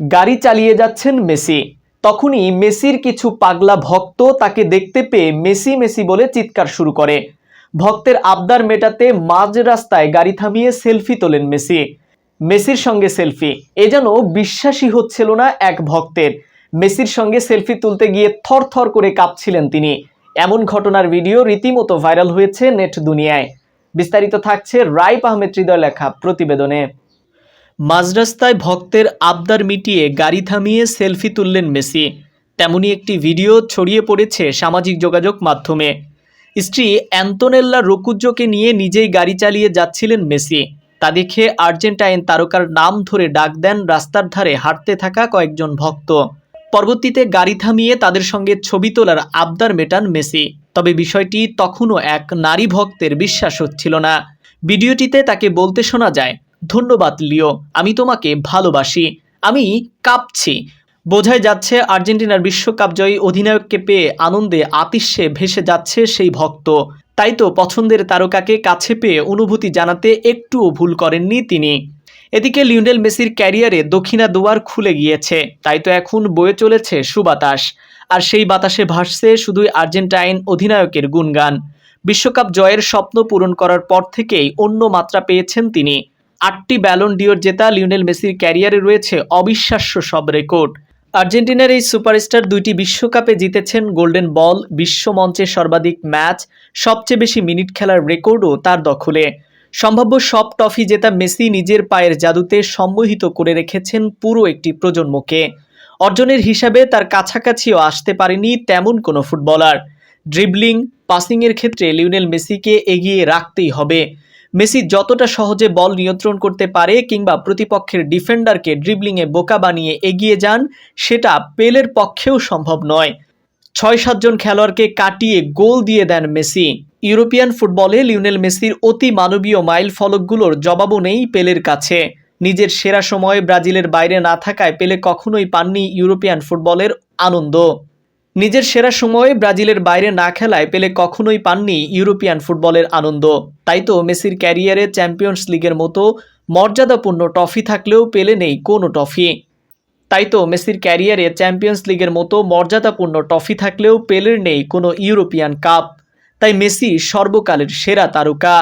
গাড়ি চালিয়ে যাচ্ছেন মেসি। তখনই মেসির কিছু পাগলা ভক্ত তাকে দেখতে পেয়ে মেসি মেসি বলে চিৎকার শুরু করে। ভক্তের আবদার মেটাতে মাঝ রাস্তায় গাড়ি থামিয়ে সেলফি তোলেন মেসি। মেসির সঙ্গে সেলফি। এ যেন বিশ্বাসই হচ্ছিল না এক ভক্তের। মেসির সঙ্গে সেলফি তুলতে গিয়ে থরথর করে কাঁপছিলেন তিনি। এমন ঘটনার ভিডিও রীতিমতো ভাইরাল হয়েছে নেট দুনিয়ায়। বিস্তারিত থাকছে রাইপ আহমেদ হৃদয় লেখা প্রতিবেদনে। মাঝরাস্তায় ভক্তের আবদার মিটিয়ে গাড়ি থামিয়ে সেলফি তুললেন মেসি। তেমনি একটি ভিডিও ছড়িয়ে পড়েছে সামাজিক যোগাযোগ মাধ্যমে। স্ত্রী অ্যান্তোনেল্লা রকুজ্জোকে নিয়ে নিজেই গাড়ি চালিয়ে যাচ্ছিলেন মেসি। তা দেখে আর্জেন্টাইন তারকার নাম ধরে ডাক দেন রাস্তার ধারে হাঁটতে থাকা কয়েকজন ভক্ত। পরবর্তীতে গাড়ি থামিয়ে তাদের সঙ্গে ছবি তোলার আবদার মেটান মেসি। তবে বিষয়টি তখনও এক নারী ভক্তের বিশ্বাস হচ্ছিল না। ভিডিওটিতে তাকে বলতে শোনা যায় ধন্যবাদ, লিও। আমি তোমাকে ভালোবাসি। আমি কাঁপছি। বোঝাই যাচ্ছে আর্জেন্টিনার বিশ্বকাপ জয়ী অধিনায়ককে পেয়ে আনন্দে আতিশে ভেসে যাচ্ছে সেই ভক্ত। তাই তো পছন্দের তারকাকে কাছে পেয়ে অনুভূতি জানাতে একটুও ভুল করেননি তিনি। এদিকে লিওনেল মেসির ক্যারিয়ারে দক্ষিণা দুয়ার খুলে গিয়েছে। তাই তো এখন বয়ে চলেছে সুবাতাস। আর সেই বাতাসে ভাসছে শুধুই আর্জেন্টাইন অধিনায়কের গুণগান। বিশ্বকাপ জয়ের স্বপ্ন পূরণ করার পর থেকেই অন্য মাত্রা পেয়েছেন তিনি। আটটি ব্যালন ডিওর জেতা লিওনেল মেসির ক্যারিয়ারে রয়েছে অবিশ্বাস্য সব রেকর্ড। আর্জেন্টিনার এই সুপারস্টার দুইটি বিশ্বকাপে জিতেছেন গোল্ডেন বল, বিশ্বমঞ্চে সর্বাধিক ম্যাচ, সবচেয়ে বেশি মিনিট খেলার রেকর্ডও তার দখলে। সম্ভাব্য সব ট্রফি জেতা মেসি নিজের পায়ের জাদুতে সম্মোহিত করে রেখেছেন পুরো একটি প্রজন্মকে। অর্জনের হিসাবে তার কাছাকাছিও আসতে পারেনি তেমন কোনো ফুটবলার। ড্রিবলিং, পাসিংয়ের ক্ষেত্রে লিওনেল মেসিকে এগিয়ে রাখতেই হবে। মেসি যতটা সহজে বল নিয়ন্ত্রণ করতে পারে কিংবা প্রতিপক্ষের ডিফেন্ডারকে ড্রিবলিংয়ে বোকা বানিয়ে এগিয়ে যান, সেটা পেলের পক্ষেও সম্ভব নয়। ছয় সাতজন খেলোয়াড়কে কাটিয়ে গোল দিয়ে দেন মেসি। ইউরোপিয়ান ফুটবলে লিওনেল মেসির অতি মানবীয় মাইল ফলকগুলোর জবাবও নেই পেলের কাছে। নিজের সেরা সময়ে ব্রাজিলের বাইরে না থাকায় পেলে কখনোই পাননি ইউরোপিয়ান ফুটবলের আনন্দ। নিজের সেরা সময়ে ব্রাজিলের বাইরে না খেলায় পেলে কখনোই পাননি ইউরোপিয়ান ফুটবলের আনন্দ। তাই তো মেসির ক্যারিয়ারে চ্যাম্পিয়ন্স লিগের মতো মর্যাদাপূর্ণ ট্রফি থাকলেও পেলে নেই কোনো ট্রফি। তাই তো মেসির ক্যারিয়ারে চ্যাম্পিয়ন্স লিগের মতো মর্যাদাপূর্ণ ট্রফি থাকলেও পেলের নেই কোনো ইউরোপিয়ান কাপ। তাই মেসি সর্বকালের সেরা তারকা।